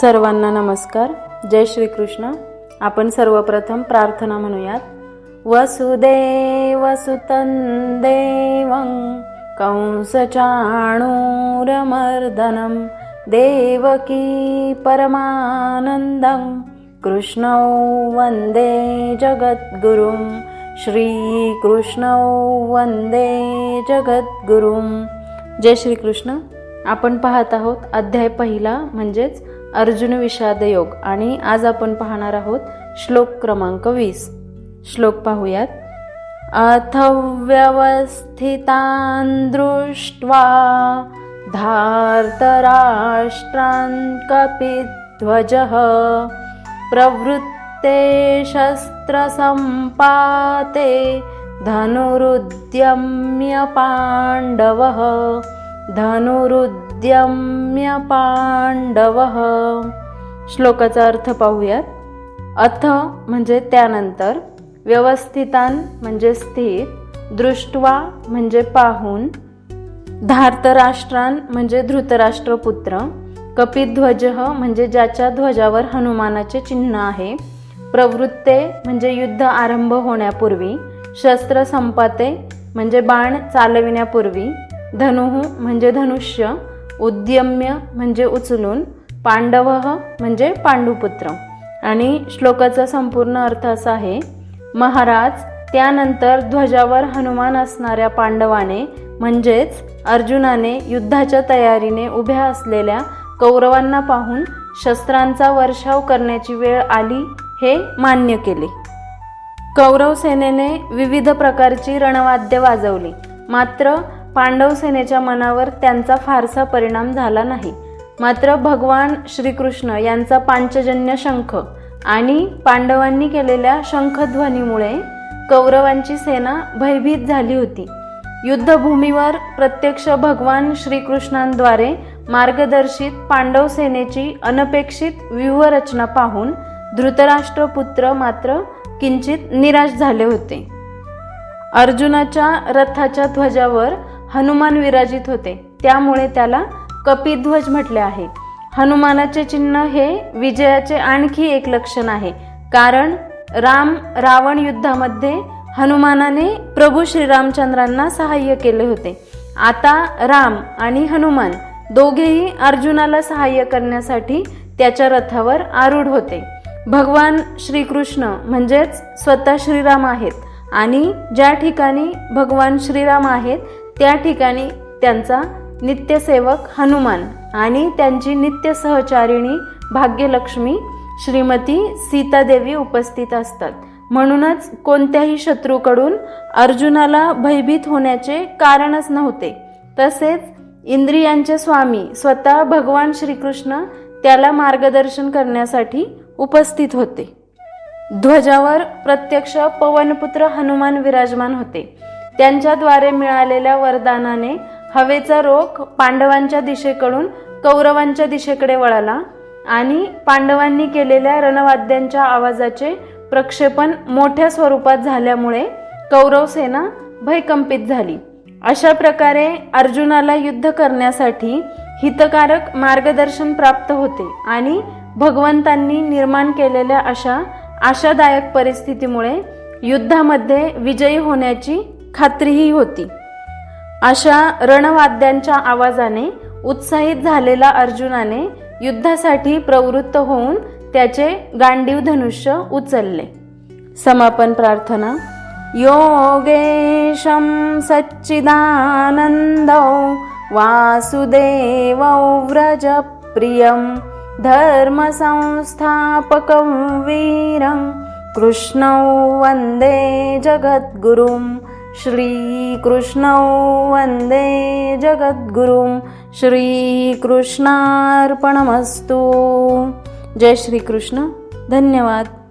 सर्वांना नमस्कार. जय श्रीकृष्ण. आपण सर्वप्रथम प्रार्थना म्हणूयात. वसुदेव देवं कंसचाणूरमर्दनं देवकी परमानन्दं कृष्णौ वन्दे जगद्गुरुं श्रीकृष्णौ वन्दे जगद्गुरुं. जय श्रीकृष्ण. आपण पाहत आहोत अध्याय पहिला म्हणजेच अर्जुन विषाद योग. आणि आज आपण पाहणार आहोत श्लोक क्रमांक वीस. श्लोक पाहूयात. अथ व्यवस्थितान् दृष्ट्वा धार्तराष्ट्रान् कपिध्वजः प्रवृत्ते शस्त्रसम्पाते धनुरुद्यम्य पाण्डवः धनुरुद्यम्य पांडवः. श्लोकाचा अर्थ पाहूयात. अथ म्हणजे त्यानंतर व्यवस्थितान म्हणजे स्थित दृष्ट्वा म्हणजे पाहून धार्तराष्ट्रान म्हणजे धृतराष्ट्रपुत्र कपिध्वज म्हणजे ज्याच्या ध्वजावर हनुमानाचे चिन्ह आहे प्रवृत्ते म्हणजे युद्ध आरंभ होण्यापूर्वी शस्त्र संपाते म्हणजे बाण चालविण्यापूर्वी धनुः म्हणजे धनुष्य उद्यम्य म्हणजे उचलून पांडव म्हणजे पांडुपुत्र. आणि श्लोकाचा संपूर्ण अर्थ असा आहे महाराज त्यानंतर ध्वजावर हनुमान असणाऱ्या पांडवाने म्हणजेच अर्जुनाने युद्धाच्या तयारीने उभ्या असलेल्या कौरवांना पाहून शस्त्रांचा वर्षाव करण्याची वेळ आली हे मान्य केले. कौरव सेनेने विविध प्रकारची रणवाद्य वाजवली. मात्र पांडव सेनेच्या मनावर त्यांचा फारसा परिणाम झाला नाही. मात्र भगवान श्रीकृष्ण यांचा पांचजन्य शंख आणि पांडवांनी केलेल्या शंखध्वनीमुळे कौरवांची सेना भयभीत झाली होती. युद्धभूमीवर प्रत्यक्ष भगवान श्रीकृष्णांद्वारे मार्गदर्शित पांडव सेनेची अनपेक्षित व्यूहरचना पाहून धृतराष्ट्रपुत्र मात्र किंचित निराश झाले होते. अर्जुनाच्या रथाच्या ध्वजावर हनुमान विराजित होते. त्यामुळे त्याला कपिध्वज म्हटले आहे. हनुमानाचे चिन्ह हे विजयाचे आणखी एक लक्षण आहे. कारण राम रावण युद्धामध्ये हनुमानाने प्रभू श्रीरामचंद्रांना सहाय्य केले होते. आता राम आणि हनुमान दोघेही अर्जुनाला सहाय्य करण्यासाठी त्याच्या रथावर आरूढ होते. भगवान श्रीकृष्ण म्हणजेच स्वतः श्रीराम आहेत आणि ज्या ठिकाणी भगवान श्रीराम आहेत त्या ठिकाणी त्यांचा नित्यसेवक हनुमान आणि त्यांची नित्य सहचारिणी भाग्यलक्ष्मी श्रीमती सीतादेवी उपस्थित असतात. म्हणूनच कोणत्याही शत्रूकडून अर्जुनाला भयभीत होण्याचे कारणच नव्हते. तसेच इंद्रियांचे स्वामी स्वतः भगवान श्रीकृष्ण त्याला मार्गदर्शन करण्यासाठी उपस्थित होते. ध्वजावर प्रत्यक्ष पवनपुत्र हनुमान विराजमान होते. त्यांच्याद्वारे मिळालेल्या वरदानाने हवेचा रोख पांडवांच्या दिशेकडून कौरवांच्या दिशेकडे वळाला आणि पांडवांनी केलेल्या रणवाद्यांच्या आवाजाचे प्रक्षेपण मोठ्या स्वरूपात झाल्यामुळे कौरव सेना भयकंपित झाली. अशा प्रकारे अर्जुनाला युद्ध करण्यासाठी हितकारक मार्गदर्शन प्राप्त होते आणि भगवंतांनी निर्माण केलेल्या अशा आशादायक परिस्थितीमुळे युद्धामध्ये विजयी होण्याची खात्रीही होती. अशा रणवाद्यांच्या आवाजाने उत्साहित झालेला अर्जुनाने युद्धासाठी प्रवृत्त होऊन त्याचे गांडीव धनुष्य उचलले. समापन प्रार्थना. योगेशं सच्चिदानन्दौ वासुदेवौ व्रजप्रियं धर्मसंस्थापकं वीरं कृष्णौ वन्दे जगद्गुरुं श्रीकृष्णौ वन्दे जगद्गुरुं श्रीकृष्णार्पणमस्तु। जय श्रीकृष्ण धन्यवाद।